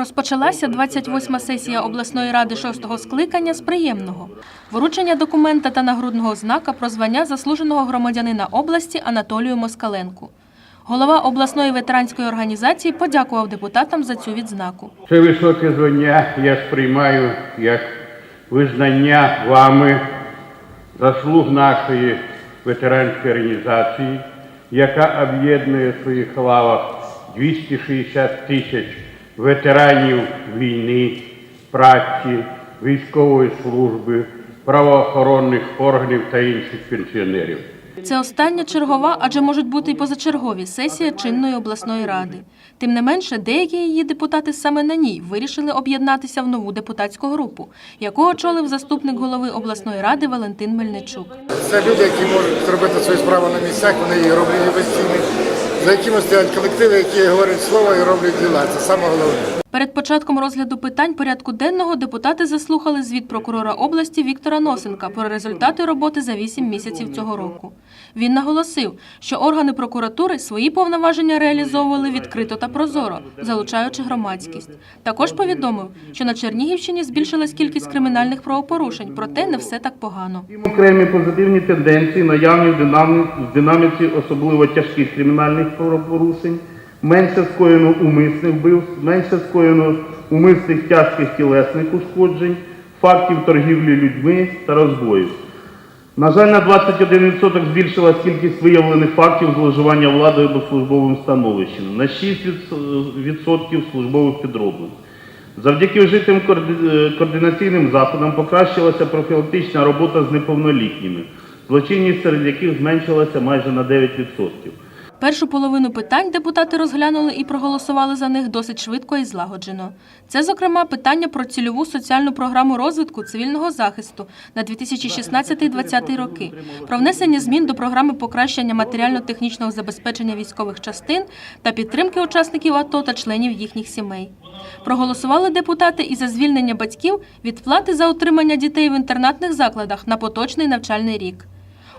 Розпочалася 28-ма сесія обласної ради шостого скликання з приємного вручення документа та нагрудного знака про звання заслуженого громадянина області Анатолію Москаленку. Голова обласної ветеранської організації подякував депутатам за цю відзнаку. Це високе звання я сприймаю як визнання вами заслуг нашої ветеранської організації, яка об'єднує в своїх лавах 260 тисяч ветеранів війни, праці, військової служби, правоохоронних органів та інших пенсіонерів. Це остання чергова, адже можуть бути і позачергові сесія чинної обласної ради. Тим не менше, деякі її депутати саме на ній вирішили об'єднатися в нову депутатську групу, яку очолив заступник голови обласної ради Валентин Мельничук. Це люди, які можуть зробити свою справу на місцях, вони її роблять постійно. За якими стоять колективи, які говорять слово і роблять діла. Це саме головне. Перед початком розгляду питань порядку денного депутати заслухали звіт прокурора області Віктора Носенка про результати роботи за 8 місяців цього року. Він наголосив, що органи прокуратури свої повноваження реалізовували відкрито та прозоро, залучаючи громадськість. Також повідомив, що на Чернігівщині збільшилась кількість кримінальних правопорушень, проте не все так погано. Окремі позитивні тенденції наявні в динаміці особливо тяжких кримінальних правопорушень, менше скоєно умисних вбивств, менше скоєно умисних тяжких тілесних ушкоджень, фактів торгівлі людьми та розбоїв. На жаль, на 21% збільшилась кількість виявлених фактів зловживання владою або службовим становищем, на 6% службових підроблень. Завдяки вжитим е, координаційним заходам покращилася профілактична робота з неповнолітніми, злочинність серед яких зменшилася майже на 9%. Першу половину питань депутати розглянули і проголосували за них досить швидко і злагоджено. Це, зокрема, питання про цільову соціальну програму розвитку цивільного захисту на 2016-2020 роки, про внесення змін до програми покращення матеріально-технічного забезпечення військових частин та підтримки учасників АТО та членів їхніх сімей. Проголосували депутати і за звільнення батьків від плати за утримання дітей в інтернатних закладах на поточний навчальний рік.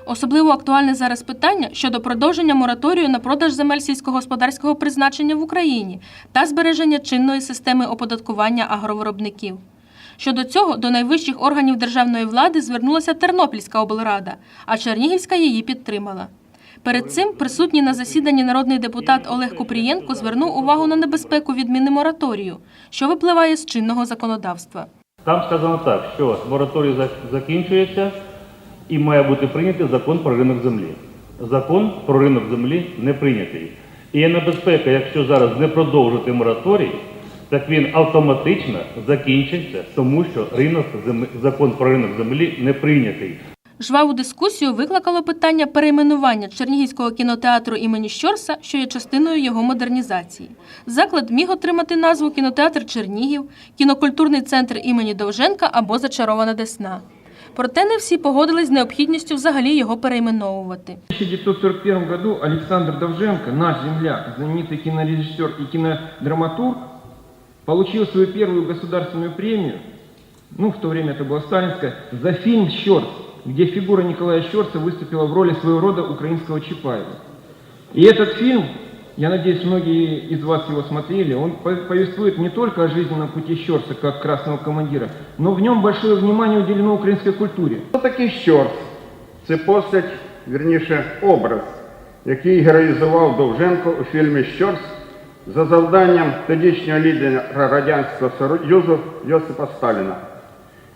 Особливо актуальне зараз питання щодо продовження мораторію на продаж земель сільськогосподарського призначення в Україні та збереження чинної системи оподаткування агровиробників. Щодо цього до найвищих органів державної влади звернулася Тернопільська облрада, а Чернігівська її підтримала. Перед цим присутній на засіданні народний депутат Олег Купрієнко звернув увагу на небезпеку відміни мораторію, що випливає з чинного законодавства. Там сказано так, що мораторій закінчується і має бути прийнятий закон про ринок землі. Закон про ринок землі не прийнятий. І є небезпека, якщо зараз не продовжити мораторій, так він автоматично закінчиться, тому що ринок зем- закон про ринок землі не прийнятий. Жваву дискусію викликало питання перейменування Чернігівського кінотеатру імені Щорса, що є частиною його модернізації. Заклад міг отримати назву кінотеатр Чернігів, кінокультурний центр імені Довженка або Зачарована Десна. Проте не всі погодились з необхідністю взагалі його перейменовувати. В 1941 году Александр Довженко, наш земляк, знаменитый кинорежиссер и кинодраматург, получил свою первую государственную премию, ну, в то время это была сталинская, за фильм «Щорс», где фигура Николая Щорса выступила в роли своего рода украинского Чапаева. И этот фильм, я надеюсь, многие из вас его смотрели, он повествует не только о жизненном пути Щорса как красного командира, но в нем большое внимание уделено украинской культуре. Хто такий Щорс? Це постать, вірніше, образ, який героїзував Довженко у фільмі Щорс за завданням тодішнього лідера Радянського Союзу Йосипа Сталіна.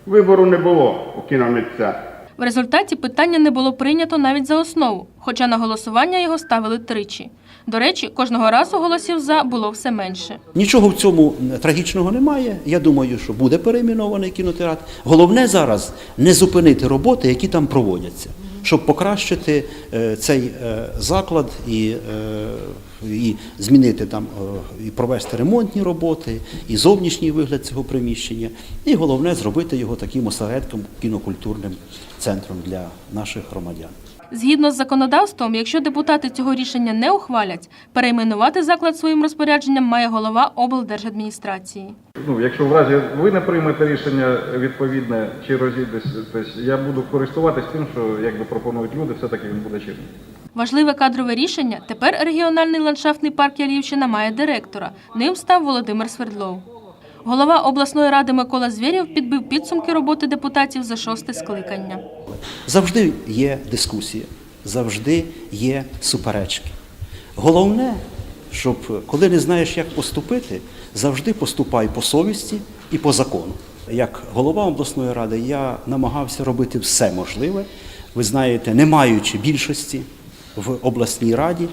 Вибору не було у кіномитця. В результаті питання не було прийнято навіть за основу, хоча на голосування його ставили тричі. До речі, кожного разу голосів за було все менше. Нічого в цьому трагічного немає. Я думаю, що буде перейменований кінотеатр. Головне зараз не зупинити роботи, які там проводяться, щоб покращити е, цей е, заклад і, е, і змінити там і провести ремонтні роботи, і зовнішній вигляд цього приміщення. І головне зробити його таким осередком кінокультурним центром для наших громадян. Згідно з законодавством, якщо депутати цього рішення не ухвалять, перейменувати заклад своїм розпорядженням має голова облдержадміністрації. Ну, якщо в разі ви не приймете рішення відповідне чи розійдетесь, я буду користуватись тим, що якби пропонують люди, все-таки він буде чинним. Важливе кадрове рішення тепер регіональний ландшафтний парк Ялівщина має директора. Ним став Володимир Свердлов. Голова обласної ради Микола Звєрєв підбив підсумки роботи депутатів за шосте скликання. Завжди є дискусія, завжди є суперечки. Головне, щоб коли не знаєш, як поступити, завжди поступай по совісті і по закону. Як голова обласної ради я намагався робити все можливе, ви знаєте, не маючи більшості в обласній раді,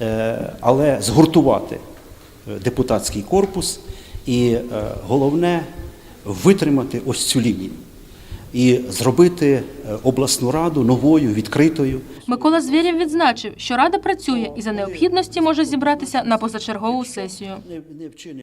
е, але згуртувати е, депутатський корпус і е, головне витримати ось цю лінію і зробити е, обласну раду новою, відкритою. Микола Звєрєв відзначив, що рада працює і за необхідності може зібратися на позачергову сесію.